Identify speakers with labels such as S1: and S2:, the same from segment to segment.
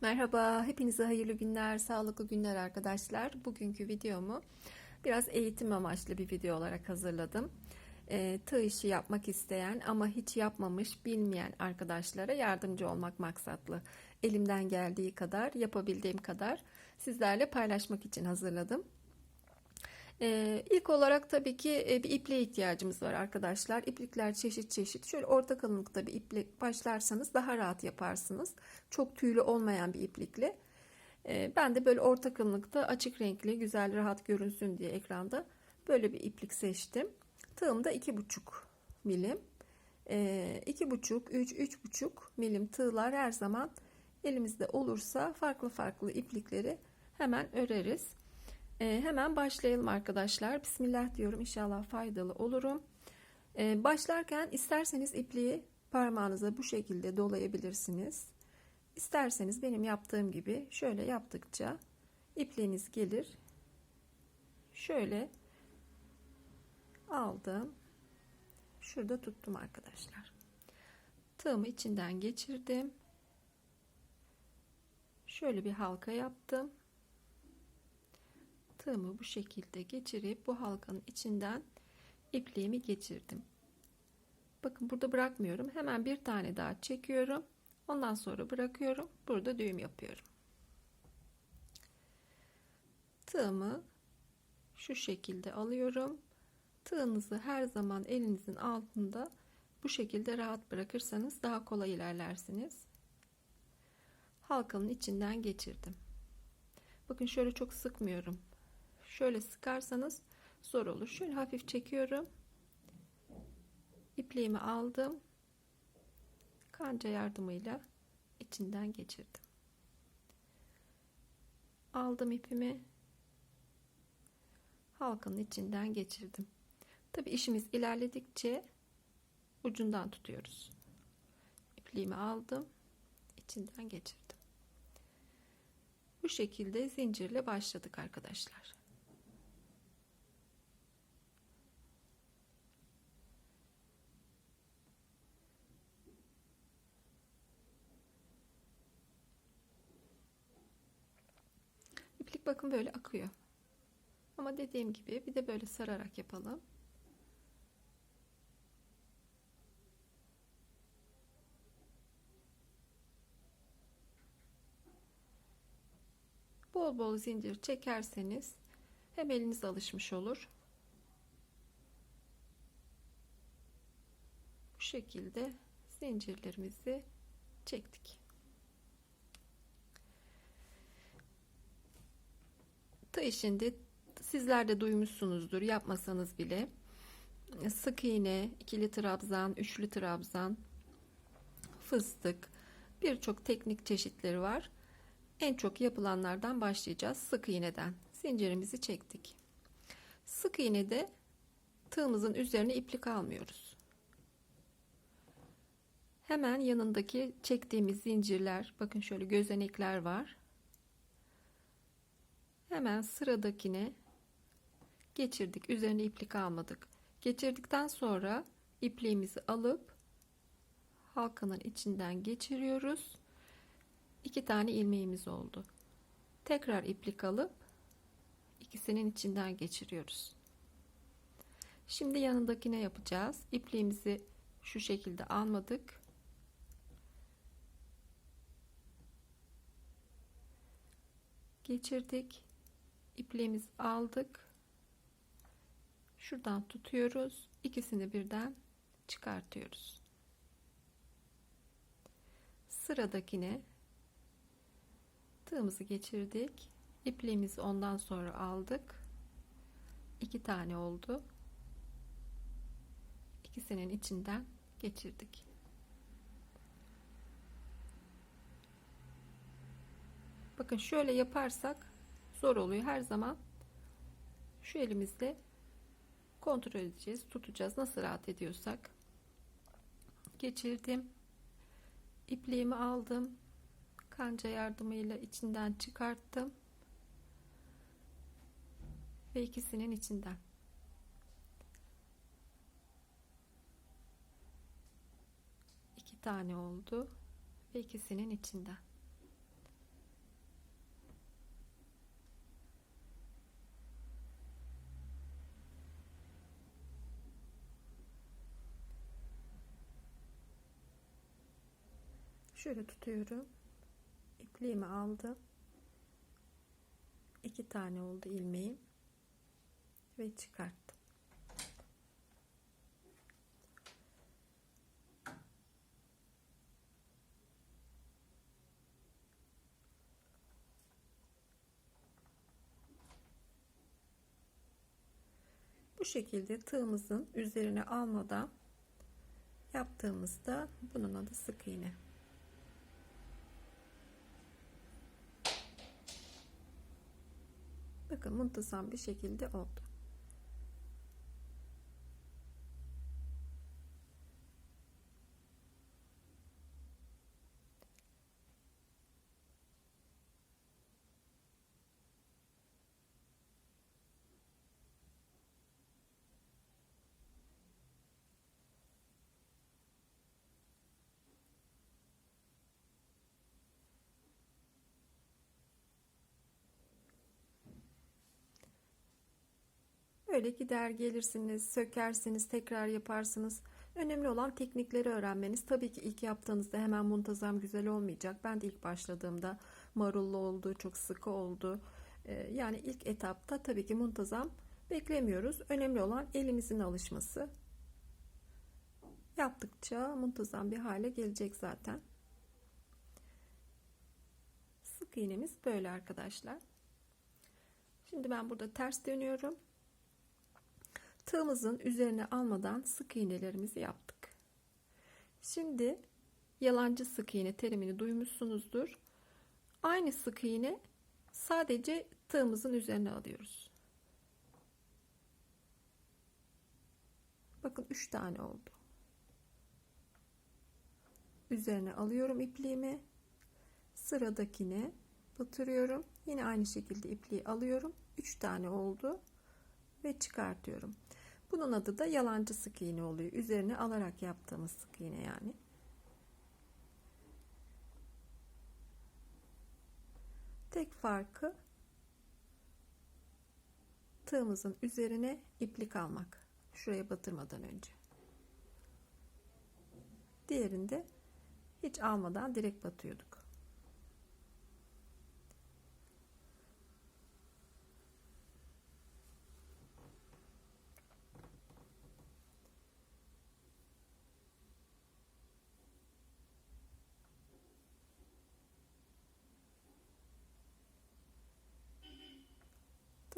S1: Merhaba, hepinize hayırlı günler, sağlıklı günler arkadaşlar. Bugünkü videomu biraz eğitim amaçlı bir video olarak hazırladım. E, tığ işi yapmak isteyen ama hiç yapmamış, bilmeyen arkadaşlara yardımcı olmak maksatlı. Elimden geldiği kadar, yapabildiğim kadar sizlerle paylaşmak için hazırladım. Ee, ilk olarak tabii ki e, bir ipliğe ihtiyacımız var arkadaşlar. İplikler çeşit çeşit. Şöyle orta kalınlıkta bir iplik başlarsanız daha rahat yaparsınız. Çok tüylü olmayan bir iplikle. Ee, ben de böyle orta kalınlıkta açık renkli, güzel, rahat görünsün diye ekranda böyle bir iplik seçtim. Tığım da 2,5 milim. Ee, 2,5, 3, 3,5 milim tığlar her zaman elimizde olursa farklı farklı iplikleri hemen öreriz. Ee, hemen başlayalım arkadaşlar. Bismillah diyorum. İnşallah faydalı olurum. Ee, başlarken isterseniz ipliği parmağınıza bu şekilde dolayabilirsiniz. İsterseniz benim yaptığım gibi şöyle yaptıkça ipliğiniz gelir. Şöyle aldım. Şurada tuttum arkadaşlar. Tığımı içinden geçirdim. Şöyle bir halka yaptım tığımı bu şekilde geçirip bu halkanın içinden ipliğimi geçirdim. Bakın burada bırakmıyorum. Hemen bir tane daha çekiyorum. Ondan sonra bırakıyorum. Burada düğüm yapıyorum. Tığımı şu şekilde alıyorum. Tığınızı her zaman elinizin altında bu şekilde rahat bırakırsanız daha kolay ilerlersiniz. Halkanın içinden geçirdim. Bakın şöyle çok sıkmıyorum. Şöyle sıkarsanız zor olur. Şöyle hafif çekiyorum. İpliğimi aldım. Kanca yardımıyla içinden geçirdim. Aldım ipimi. Halkanın içinden geçirdim. Tabi işimiz ilerledikçe ucundan tutuyoruz. İpliğimi aldım. içinden geçirdim. Bu şekilde zincirle başladık arkadaşlar. İplik bakın böyle akıyor. Ama dediğim gibi bir de böyle sararak yapalım. Bol bol zincir çekerseniz hem eliniz alışmış olur. Bu şekilde zincirlerimizi çektik. Tığ işinde sizler de duymuşsunuzdur yapmasanız bile sık iğne, ikili trabzan, üçlü trabzan, fıstık birçok teknik çeşitleri var. En çok yapılanlardan başlayacağız. Sık iğneden. Zincirimizi çektik. Sık iğnede tığımızın üzerine iplik almıyoruz. Hemen yanındaki çektiğimiz zincirler, bakın şöyle gözenekler var. Hemen sıradakine geçirdik. Üzerine iplik almadık. Geçirdikten sonra ipliğimizi alıp halkanın içinden geçiriyoruz. İki tane ilmeğimiz oldu. Tekrar iplik alıp ikisinin içinden geçiriyoruz. Şimdi yanındakine yapacağız. İpliğimizi şu şekilde almadık. Geçirdik ipliğimizi aldık. Şuradan tutuyoruz. İkisini birden çıkartıyoruz. Sıradakine tığımızı geçirdik. İpliğimizi ondan sonra aldık. İki tane oldu. İkisinin içinden geçirdik. Bakın şöyle yaparsak zor oluyor. Her zaman şu elimizle kontrol edeceğiz, tutacağız. Nasıl rahat ediyorsak. Geçirdim. İpliğimi aldım. Kanca yardımıyla içinden çıkarttım. Ve ikisinin içinden. iki tane oldu ve ikisinin içinden Şöyle tutuyorum. İpliğimi aldım. İki tane oldu ilmeğim. Ve çıkarttım. Bu şekilde tığımızın üzerine almadan yaptığımızda bunun adı sık iğne. Bakın muntazam bir şekilde oldu. Böyle gider gelirsiniz, sökersiniz, tekrar yaparsınız. Önemli olan teknikleri öğrenmeniz. Tabii ki ilk yaptığınızda hemen muntazam güzel olmayacak. Ben de ilk başladığımda marullu oldu, çok sıkı oldu. Ee, yani ilk etapta tabii ki muntazam beklemiyoruz. Önemli olan elimizin alışması. Yaptıkça muntazam bir hale gelecek zaten. Sık iğnemiz böyle arkadaşlar. Şimdi ben burada ters dönüyorum. Tığımızın üzerine almadan sık iğnelerimizi yaptık. Şimdi yalancı sık iğne terimini duymuşsunuzdur. Aynı sık iğne sadece tığımızın üzerine alıyoruz. Bakın 3 tane oldu. Üzerine alıyorum ipliğimi. Sıradakine batırıyorum. Yine aynı şekilde ipliği alıyorum. 3 tane oldu ve çıkartıyorum. Bunun adı da yalancı sık iğne oluyor. Üzerine alarak yaptığımız sık iğne yani. Tek farkı tığımızın üzerine iplik almak. Şuraya batırmadan önce. Diğerinde hiç almadan direkt batıyorduk.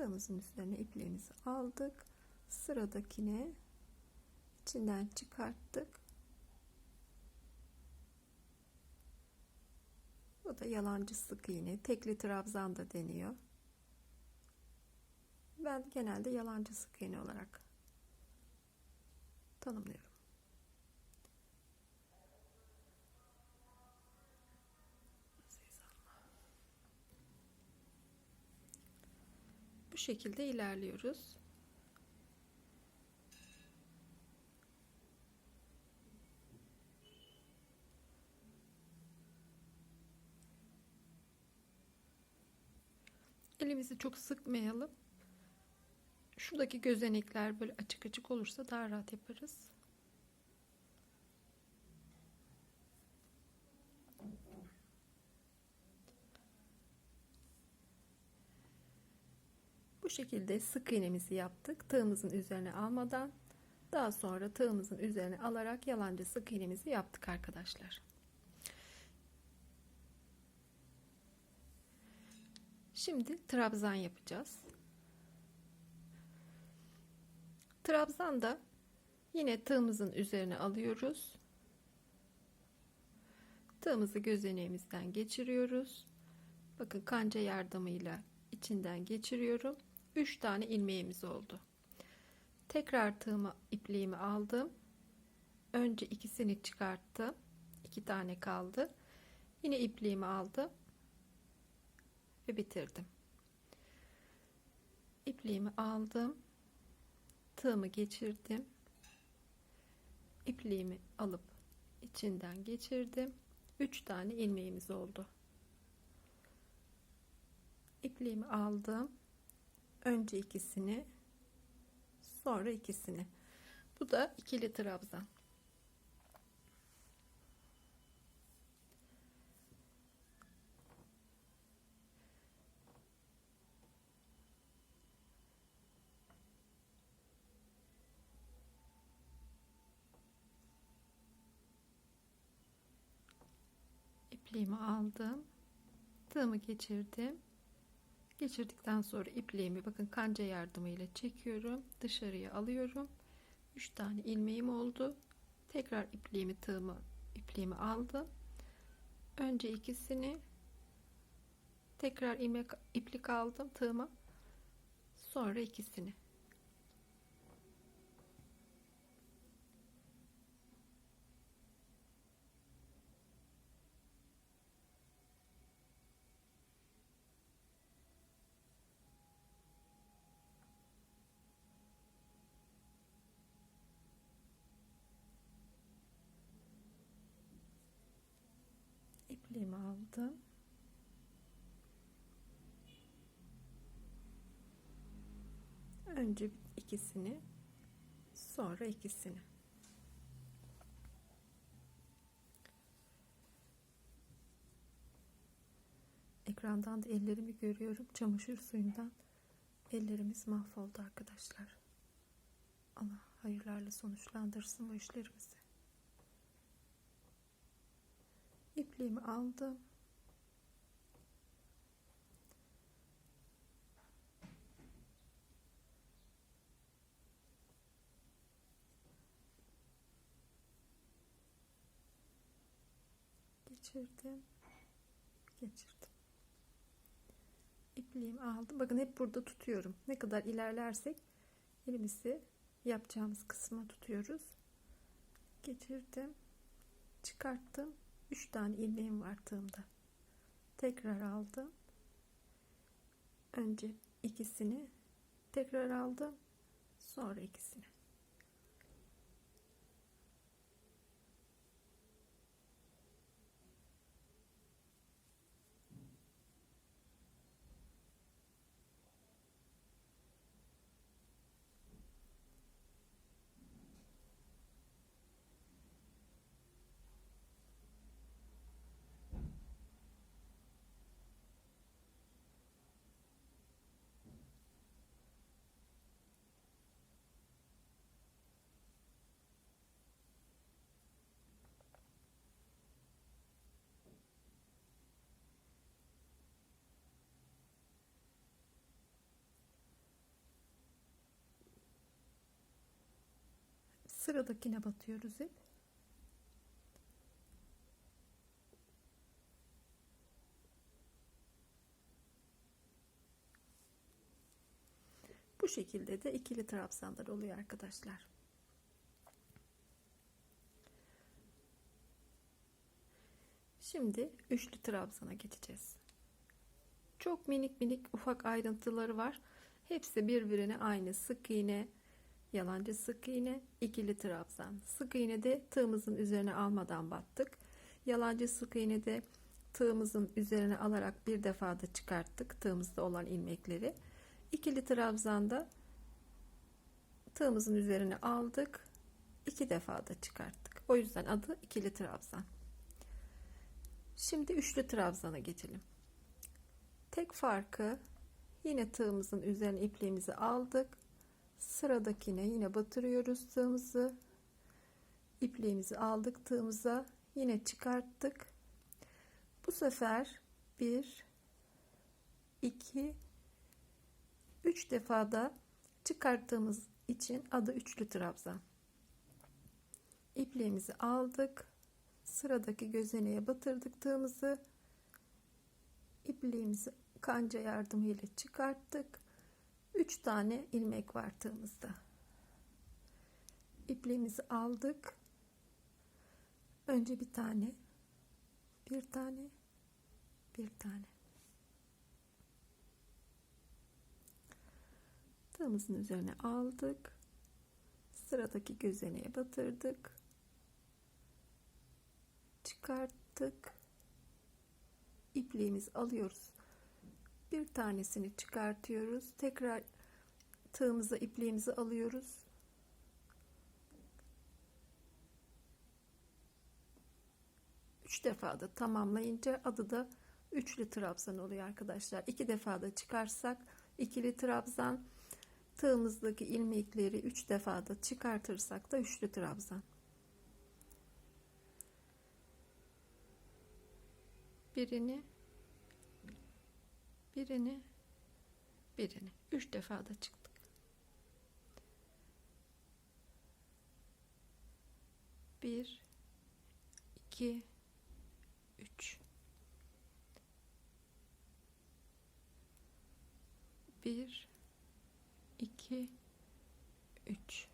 S1: Tığımızın üzerine ipliğimizi aldık. Sıradakine içinden çıkarttık. Bu da yalancı sık iğne. Tekli trabzan da deniyor. Ben genelde yalancı sık iğne olarak tanımlıyorum şekilde ilerliyoruz. Elimizi çok sıkmayalım. Şuradaki gözenekler böyle açık açık olursa daha rahat yaparız. Bu şekilde sık iğnemizi yaptık. Tığımızın üzerine almadan daha sonra tığımızın üzerine alarak yalancı sık iğnemizi yaptık arkadaşlar. Şimdi trabzan yapacağız. Trabzan da yine tığımızın üzerine alıyoruz. Tığımızı gözeneğimizden geçiriyoruz. Bakın kanca yardımıyla içinden geçiriyorum. 3 tane ilmeğimiz oldu. Tekrar tığımı ipliğimi aldım. Önce ikisini çıkarttım. 2 tane kaldı. Yine ipliğimi aldım ve bitirdim. İpliğimi aldım. Tığımı geçirdim. İpliğimi alıp içinden geçirdim. 3 tane ilmeğimiz oldu. İpliğimi aldım önce ikisini sonra ikisini. Bu da ikili trabzan. İpliğimi aldım. Tığımı geçirdim. Geçirdikten sonra ipliğimi bakın kanca yardımıyla çekiyorum. Dışarıya alıyorum. 3 tane ilmeğim oldu. Tekrar ipliğimi tığımı ipliğimi aldım. Önce ikisini tekrar ilmek iplik aldım tığıma. Sonra ikisini. Aldım. Önce ikisini, sonra ikisini. Ekrandan da ellerimi görüyorum. Çamaşır suyundan ellerimiz mahvoldu arkadaşlar. Allah hayırlarla sonuçlandırsın bu işlerimizi. ipliğimi aldım. Geçirdim. Geçirdim. İpliğimi aldım. Bakın hep burada tutuyorum. Ne kadar ilerlersek elimizi yapacağımız kısma tutuyoruz. Geçirdim. Çıkarttım 3 tane ilmeğim var tığımda. Tekrar aldım. Önce ikisini tekrar aldım. Sonra ikisini. Sıradakine batıyoruz hep. Bu şekilde de ikili trabzanlar oluyor arkadaşlar. Şimdi üçlü trabzana geçeceğiz. Çok minik minik ufak ayrıntıları var. Hepsi birbirine aynı sık iğne, yalancı sık iğne, ikili trabzan. Sık iğne de tığımızın üzerine almadan battık. Yalancı sık iğne de tığımızın üzerine alarak bir defa da çıkarttık tığımızda olan ilmekleri. İkili trabzanda tığımızın üzerine aldık. iki defa da çıkarttık. O yüzden adı ikili trabzan. Şimdi üçlü trabzana geçelim. Tek farkı yine tığımızın üzerine ipliğimizi aldık. Sıradakine yine batırıyoruz tığımızı. İpliğimizi aldık tığımıza. Yine çıkarttık. Bu sefer 1 2 3 defa da çıkarttığımız için adı üçlü trabzan. İpliğimizi aldık. Sıradaki gözeneye batırdık tığımızı. İpliğimizi kanca yardımıyla çıkarttık. 3 tane ilmek var tığımızda. İpliğimizi aldık. Önce bir tane, bir tane, bir tane. Tığımızın üzerine aldık. Sıradaki gözeneye batırdık. Çıkarttık. İpliğimizi alıyoruz bir tanesini çıkartıyoruz. Tekrar tığımıza ipliğimizi alıyoruz. Üç defa da tamamlayınca adı da üçlü trabzan oluyor arkadaşlar. İki defa da çıkarsak ikili trabzan. Tığımızdaki ilmekleri üç defa da çıkartırsak da üçlü trabzan. Birini birini birini. Üç defa da çıktık. Bir iki üç. Bir iki üç.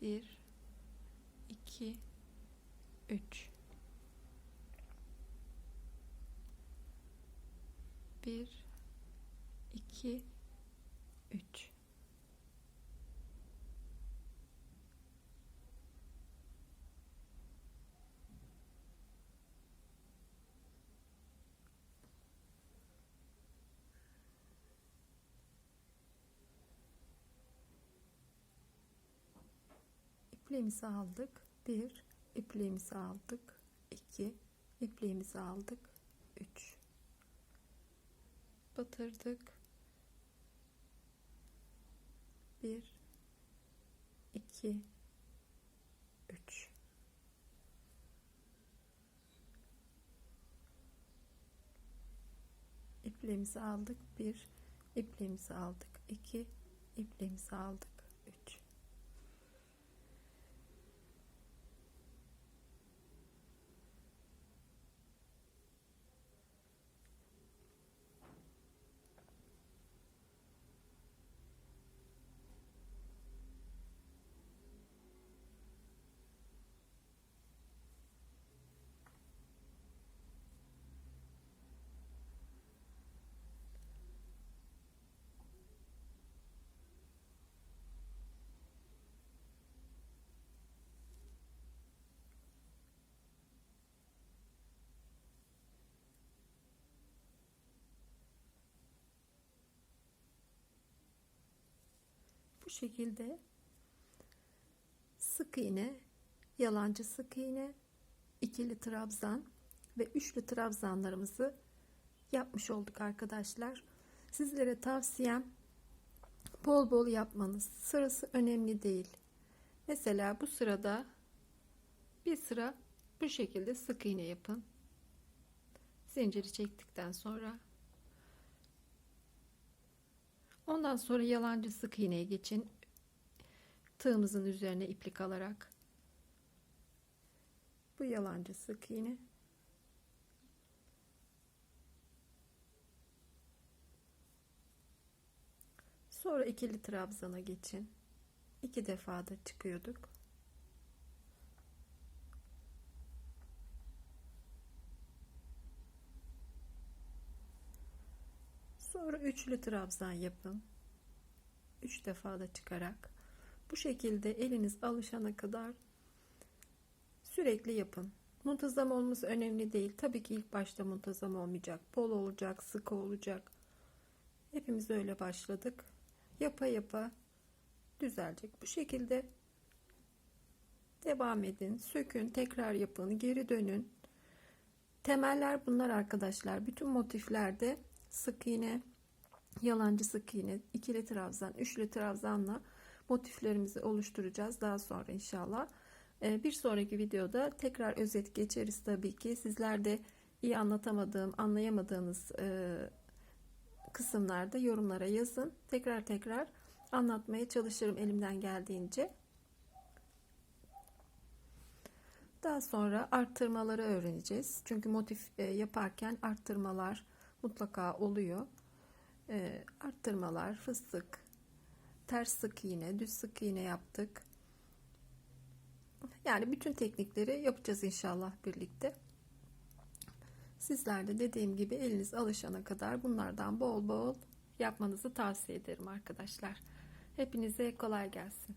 S1: Bir iki üç bir iki üç ipliğimizi aldık. Bir, ipliğimizi aldık. iki, ipliğimizi aldık. Üç. Batırdık. Bir, iki, üç. İpliğimizi aldık. Bir, ipliğimizi aldık. iki, ipliğimizi aldık. Üç. Bu şekilde sık iğne, yalancı sık iğne, ikili trabzan ve üçlü trabzanlarımızı yapmış olduk arkadaşlar. Sizlere tavsiyem bol bol yapmanız. Sırası önemli değil. Mesela bu sırada bir sıra bu şekilde sık iğne yapın. Zinciri çektikten sonra Ondan sonra yalancı sık iğneye geçin. Tığımızın üzerine iplik alarak. Bu yalancı sık iğne. Sonra ikili trabzana geçin. İki defa da çıkıyorduk. Sonra üçlü trabzan yapın. Üç defa da çıkarak. Bu şekilde eliniz alışana kadar sürekli yapın. Muntazam olması önemli değil. Tabii ki ilk başta muntazam olmayacak. Bol olacak, sıkı olacak. Hepimiz öyle başladık. Yapa yapa düzelecek. Bu şekilde devam edin. Sökün, tekrar yapın, geri dönün. Temeller bunlar arkadaşlar. Bütün motiflerde sık iğne, yalancı sık iğne, ikili trabzan, üçlü trabzanla motiflerimizi oluşturacağız daha sonra inşallah. Ee, bir sonraki videoda tekrar özet geçeriz tabii ki. Sizler de iyi anlatamadığım, anlayamadığınız e, kısımlarda yorumlara yazın. Tekrar tekrar anlatmaya çalışırım elimden geldiğince. Daha sonra arttırmaları öğreneceğiz. Çünkü motif e, yaparken arttırmalar mutlaka oluyor. E, arttırmalar, fıstık, ters sık iğne, düz sık iğne yaptık. Yani bütün teknikleri yapacağız inşallah birlikte. Sizler de dediğim gibi eliniz alışana kadar bunlardan bol bol yapmanızı tavsiye ederim arkadaşlar. Hepinize kolay gelsin.